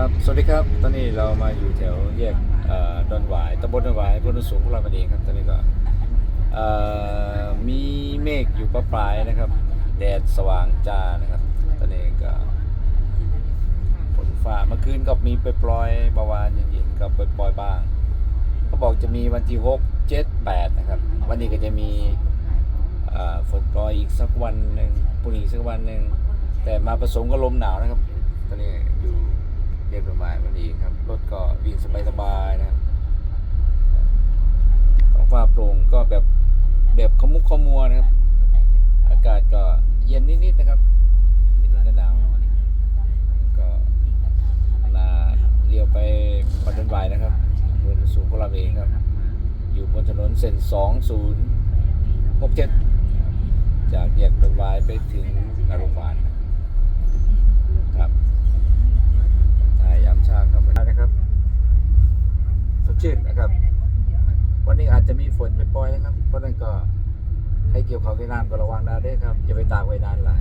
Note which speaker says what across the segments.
Speaker 1: ครับ สวัสดีครับ ตอนนี้เรามาอยู่แถวแยกดอนหวายตำบลดอนหวายอำเภอโนสูงของเราเองครับ ตอนนี้ก็มีเมฆอยู่ประปรายนะครับ แดดสว่างจ้านะครับ ตอนนี้ก็ฝนฟ้าเมื่อคืนก็มีไปปล่อยๆเมื่อวานเย็นๆก็ไปปล่อยบ้าง เขาบอกจะมีวันที่หกเจ็ดแปดนะครับ วันนี้ก็จะมีฝนปล่อยอีกสักวันหนึ่งพรุ่นอีกสักวันหนึ่งแต่มาผสมกับลมหนาวนะครับ ตอนนี้อยู่ ยบประมาณวันนี้ครับ รถก็วิ่งสบายๆนะครับท้องฟ้าโปร่งก็แบบแบบขมุกขมัวนะครับ อากาศก็เย็นนิดๆนะครับไม่ถึงกับหนาวก็นาเลี้ยวไปปัตตานวายนะครับบนสูงขเราเองครับ อยู่บนถนนเส้น2067จากแยกปัตตานวายไปถึงนาโรงพยาบาลครับถ่ายยามเช้าครับนะครับสด ชื่นนะครับ วันนี้อาจจะมีฝนไปปล่อยนะครับ เพราะนั้นก็ให้เกี่ยวเขาวกี่ยวน้ำก็ระวังนะด้วยครับอย่าไปตากไว้นานหลาย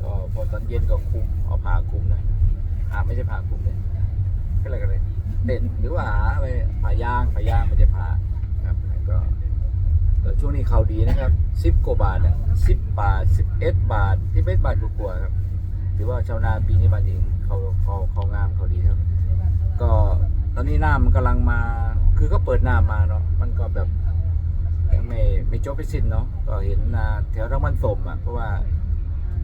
Speaker 1: ก็พอตอนเย็นก็คุมเอาผ้าคุมนะอ่าไม่ใช่ผ้าคุมเลยก็อะไรกันเลยเต็นหรือว่าหาไรผ้ายางผ้ายางมันจะผ้าครับก็แต่ช่วงนี้เขาดีนะครับสิบกว่าบาทอะสิบบาทสิบเอ็ดบาทที่เอ็ดบาทกว่าๆครับถือว่าชาวนาปีนี้บานเองเขาเขาเขางามเขาดีครับ ตอนนี้หน้ำมันกำลังมา คือก็เปิดหน้ำมาเนาะ มันก็แบบยังไม่ไม่จบไปสิ้นเนาะ ก็เห็นนาแถวทั้งมันสมอะ เพราะว่า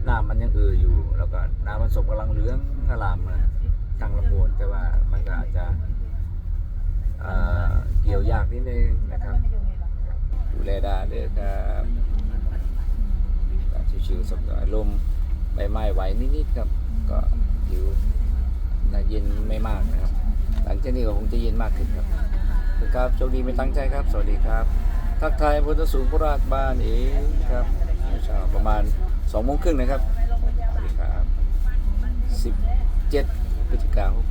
Speaker 1: หน้ำมันยังเอืออยู่ แล้วก็น้ำมันสมกำลังเหลืองอลามมาทางลำบวนแต่ว่ามันก็อาจจะเกี่ยวยากนิดนึงนะครับ ดูแลได้เลยครับการชิวๆสบายลมใบไม้ไหวนิดๆครับ ก็ผิวน่าเย็นไม่มากนะครับ จากนี้ก็คงจะเย็นมากขึ้นครับครับโชคดีไม่ตั้งใจครับ สวัสดีครับ ทักทายพุทธสูงพระราชบ้านเองครับเช้าประมาณสองโมงครึ่งนะครับสวัสดีครับสิบเจ็ดพฤศจิกายน